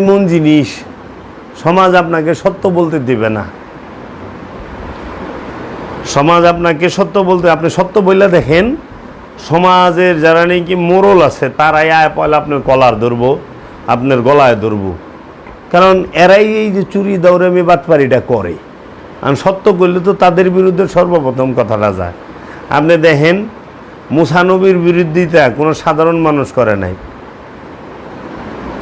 এমন জিনিস সমাজ আপনাকে সত্য বলতে দেবে না। সমাজ আপনাকে সত্য বলতে, আপনি সত্য বললে দেখেন, সমাজের যারা নাকি মোরল আছে, তারাই আয় পয়লা আপনার কলার ধরবো, আপনার গলায় ধরবো। কারণ এরাই এই যে চুরি দৌড়ামি বাটপারিটা করে। আমি সত্য করলে তো তাদের বিরুদ্ধে সর্বপ্রথম কথাটা যায়। আপনি দেখেন মুসানবীর বিরোধিতা কোনো সাধারণ মানুষ করে নাই।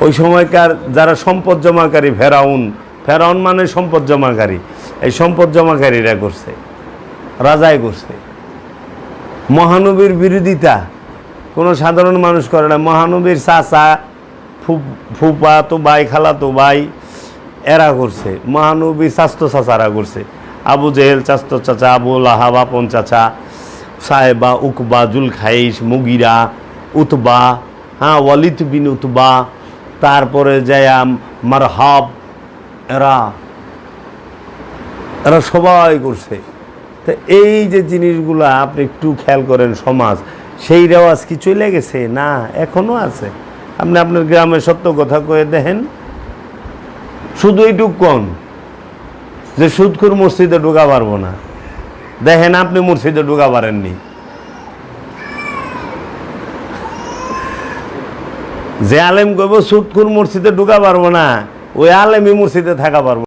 ওই সময়কার যারা সম্পদ জমাকারী, ফেরাউন। ফেরাউন মানে সম্পদ জমাকারী। এই সম্পদ জমাকারীরা করছে, রাজাই করছে। মহানবীর বিরোধিতা কোনো সাধারণ মানুষ করে না। মহানবীর চাচা, ফুপা তো ভাই, খালা তো ভাই, এরা করছে। মহানবীর স্বাস্থ্য চাচারা করছে। আবু জেহেল চাস্তো চাচা, আবু লাহাব আপন চাচা, সাহেবা উকবা জুল খাইস মুগিরা, উতবা হ্যাঁ ওয়ালিদ বিন উতবা তারপরে জয়াম মারহাব, এরা এরা সবাই করছে। তো এই যে জিনিসগুলো আপনি একটু খেয়াল করেন সমাজ, সেই রেওয়াজ কি চলে গেছে? না, এখনও আছে। আপনি আপনার গ্রামের সত্য কথা কয়ে দেখেন। শুধু এইটুক কন যে সুদখুর মসজিদে ঢোকা পারব না। দেখেন আপনি মসজিদে ঢোকা পারেননি। যে আলেম কইব সুটকুর মসজিদে ঢুকা পারব না ওই আলেমই মসজিদে থাকা পারব